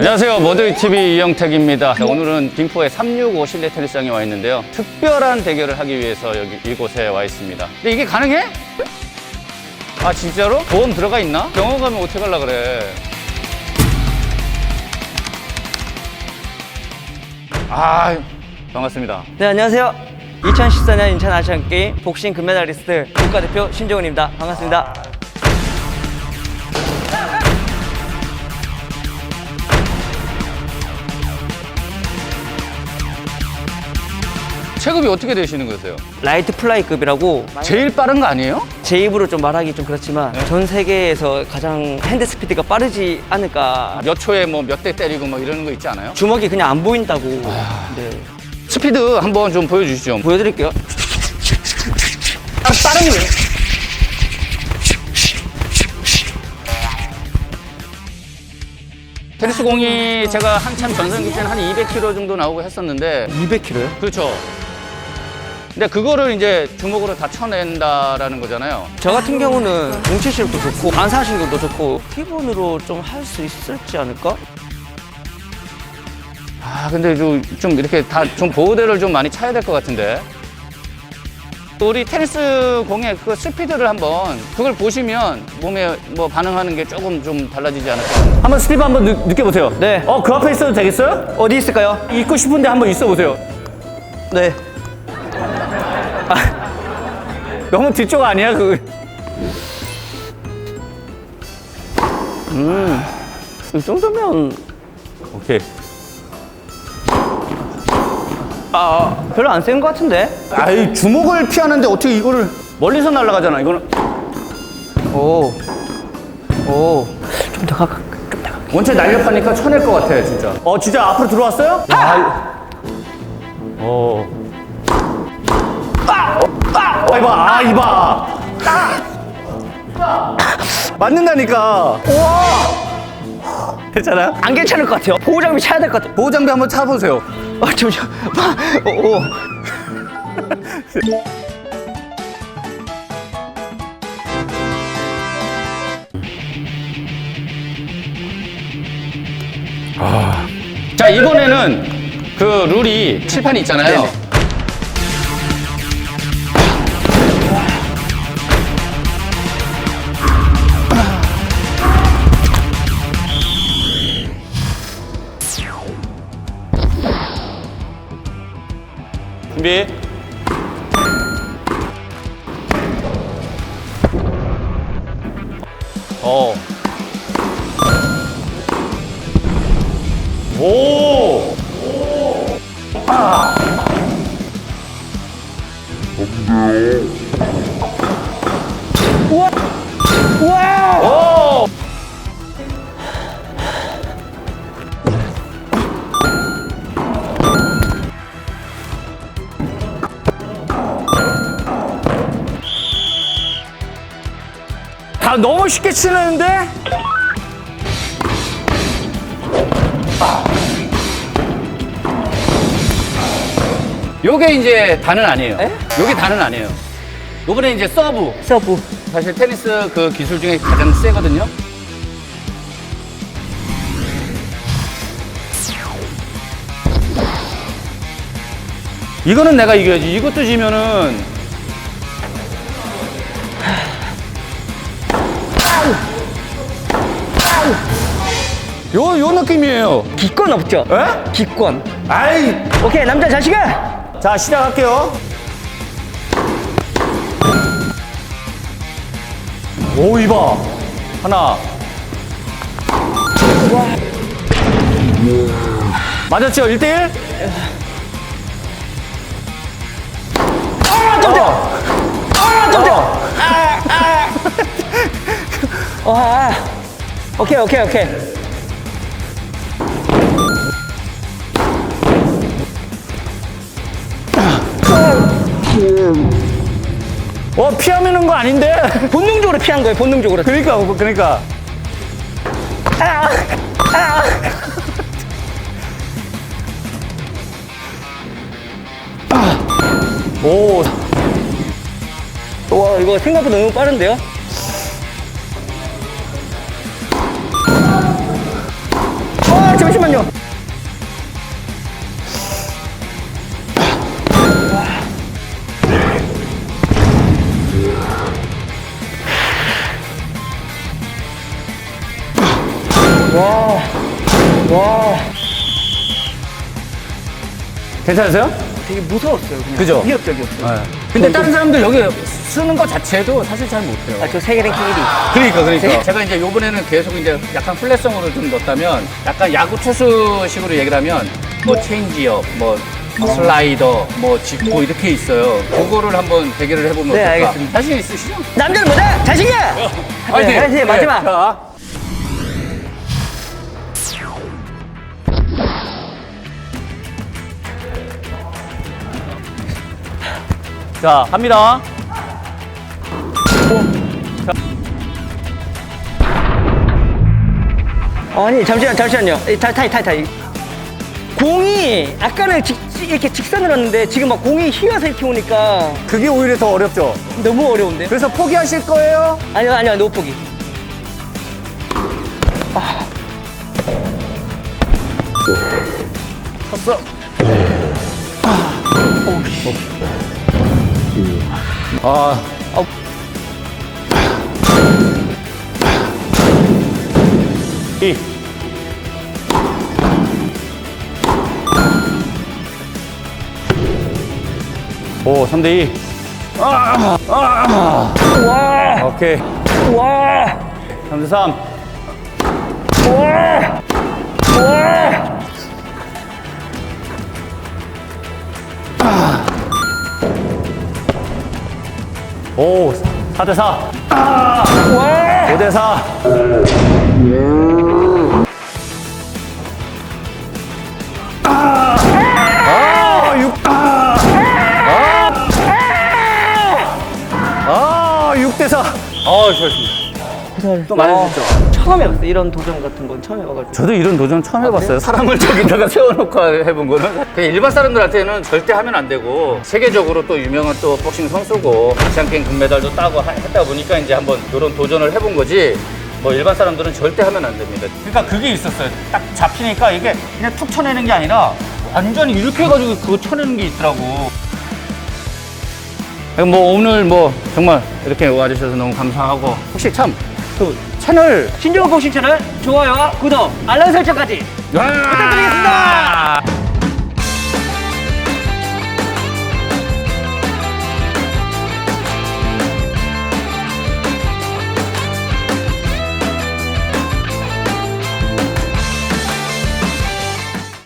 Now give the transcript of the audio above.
안녕하세요. 머드TV 이영택입니다. 자, 오늘은 김포의 365 실내 테니스장에 와 있는데요. 특별한 대결을 하기 위해서 여기 이곳에 와 있습니다. 근데 이게 가능해? 아, 진짜로? 보험 들어가 있나? 병원 가면 어떻게 가려 그래? 아, 반갑습니다. 네, 안녕하세요. 2014년 인천 아시안 게임 복싱 금메달리스트 국가대표 신정훈입니다. 반갑습니다. 체급이 어떻게 되시는 거세요? 라이트 플라이급이라고 제일 빠른 거 아니에요? 제 입으로 좀 말하기 좀 그렇지만 네. 전 세계에서 가장 핸드 스피드가 빠르지 않을까. 몇 초에 뭐 몇 대 때리고 뭐 이러는 거 있지 않아요? 주먹이 그냥 안 보인다고. 네. 스피드 한번 좀 보여주시죠. 보여드릴게요. 아, 빠른 거. 테니스 공이 제가 한참 전성기 때는 한 200kg 정도 나오고 했었는데 200kg요? 그렇죠. 근데 그거를 이제 주먹으로 다 쳐낸다라는 거잖아요. 저 같은 경우는 뭉치 실력도 좋고 반사신경도 좋고 기본으로 좀 할 수 있을지 않을까? 아 근데 좀, 좀 이렇게 다 좀 보호대를 좀 많이 차야 될 것 같은데. 우리 테니스 공의 그 스피드를 한번 그걸 보시면 몸에 뭐 반응하는 게 조금 좀 달라지지 않을까. 한번 스피드 한번 느, 느껴보세요. 네. 어, 그 앞에 있어도 되겠어요? 어디 있을까요? 있고 싶은데 한번 있어 보세요. 네. 너무 뒤쪽 아니야 그. 이 정도면 오케이. 아 별로 안 센 것 같은데? 아이 주먹을 피하는데 어떻게 이거를 멀리서 날아가잖아. 이거는 오. 오. 좀 더 가까. 좀더 가. 원체 날렵하니까 쳐낼 것 같아 진짜. 어 진짜 앞으로 들어왔어요? 아. 어. 아! 아! 어, 이봐, 아, 이봐. 아! 맞는다니까. 우와! 괜찮아요? 안 괜찮을 것 같아요. 보호 장비 차야 될 것 같아요. 보호 장비 한번 차보세요. 아, 잠시만. 오, 오. 자, 이번에는 그 룰이 칠판이 있잖아요. 준비. 어. 오! 오! 다 너무 쉽게 치는데? 요게 이제 단은 아니에요. 에? 요게 단은 아니에요. 요번에 이제 서브. 서브. 사실 테니스 그 기술 중에 가장 세거든요. 이거는 내가 이겨야지. 이것도 지면은 요, 요 느낌이에요. 기권 없죠? 에? 기권. 아이, 오케이, 남자 자식아! 자, 시작할게요. 오, 이봐. 하나. 맞았죠? 1대1? 아, 깜짝! 아, 깜짝! 와. 아. 오케이, 오케이, 오케이. 어, 피하면 거 아닌데? 본능적으로 피한 거예요, 본능적으로. 그러니까, 그러니까. 오, 와, 이거 생각보다 너무 빠른데요? 괜찮으세요? 되게 무서웠어요. 그냥. 그죠? 위협적이었어요. 네. 근데 다른 사람들 여기 쓰는 것 자체도 사실 잘 못해요. 아, 저 세계 랭킹 1위. 그러니까 그러니까 제가 이제 요번에는 계속 이제 약간 플랫성으로 좀 넣었다면 약간 야구 투수식으로 얘기를 하면 뭐 체인지업 뭐 슬라이더 뭐 직구 이렇게 있어요 그거를 한번 대결을 해보면 네, 어떨까 알겠습니다. 자신 있으시죠? 남자는 뭐다? 자신이야! 네, 화이팅! 마지막! 자. 자 갑니다 아니 잠시만 잠시만요 이, 타, 타이 타이 타이 공이 아까는 직, 직- 이렇게 직선으로 왔는데 지금 막 공이 휘어서 이렇게 오니까 그게 오히려 더 어렵죠 너무 어려운데 그래서 포기하실 거예요? 아니요 아니요 노 포기 컸어 아, 어. 이. 오, 3대 2. 아, 아, 와 오케이. 와 3대 3. 오, 4대 4. 아, 5대 4. 아, 6. 아, 아, 6대 4. 아, 좋았습니다. 또 많이 와, 드셨죠? 처음 해봤어요 이런 도전 같은 건 처음 해봐가지고 저도 이런 도전 처음 해봤어요. 사람을 저기다가 세워놓고 해본 거는. 그냥 일반 사람들한테는 절대 하면 안 되고, 세계적으로 또 유명한 또 복싱 선수고, 아시안게임 금메달도 따고 하- 했다 보니까 이제 한번 이런 도전을 해본 거지, 뭐 일반 사람들은 절대 하면 안 됩니다. 그러니까 그게 있었어요. 딱 잡히니까 이게 그냥 툭 쳐내는 게 아니라, 완전히 이렇게 해가지고 그거 쳐내는 게 있더라고. 뭐 오늘 뭐 정말 이렇게 와주셔서 너무 감사하고, 혹시 참, 그 채널 신종호 복싱 채널 좋아요와 구독 알람 설정까지 부탁드리겠습니다. 부탁드리겠습니다